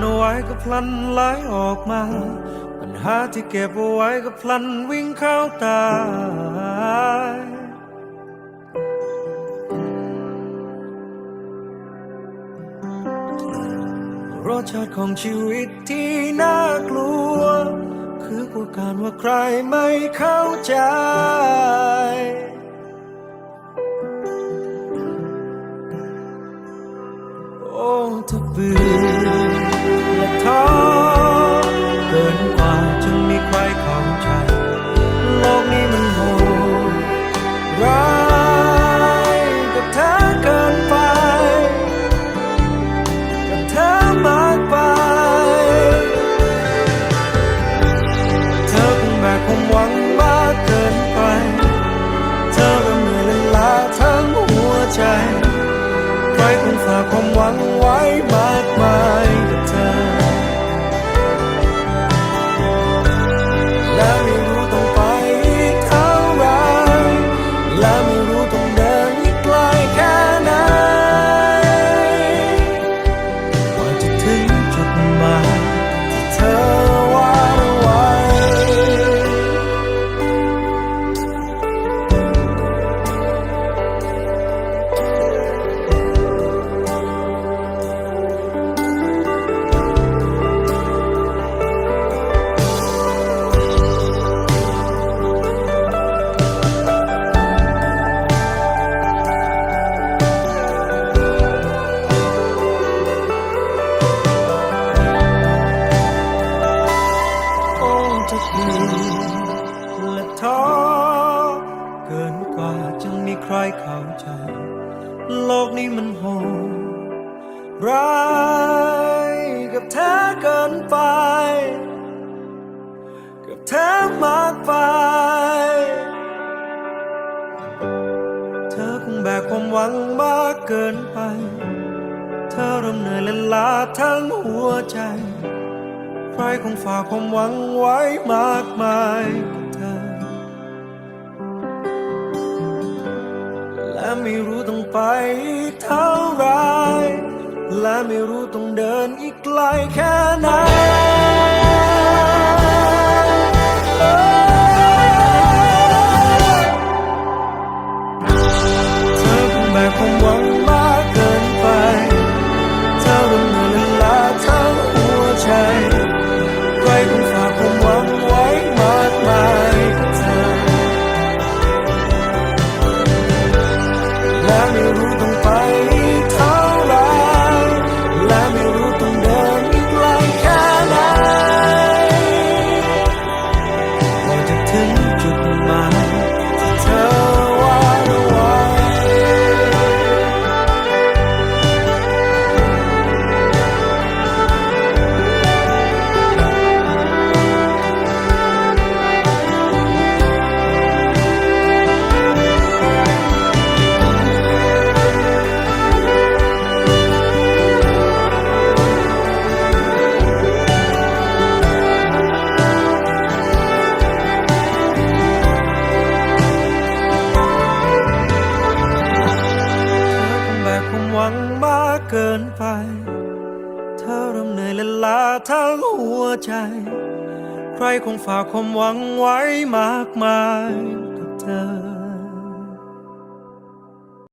เอาไว้ก็พลันไหลออกมา ปัญหาที่เก็บเอาไว้ก็พลันวิ่งเข้าตายรสชาติของชีวิตที่น่ากลัว คือกลัวการว่าใครไม่เข้าใจโอ้ถ้าเบื่อ และท้อเกินกว่าจะมีใครเข้าใจ โลกนี้มันโหดร้ายกับเธอเกินไป กับเธอมากไป เธอคงแบกความหวังมากเกินไป เธอเริ่มเหนื่อยและล้าทั้งหัวใจ ใครคงฝากความหวังไว้มากมายกับเธอ และไม่รู้ต้องไปเท่าไร และไม่รู้ต้องเดินอีกไกลแค่ไหน ทั้งหัวใจ ใครคงฝากความหวังไว้มากมายกับเธอ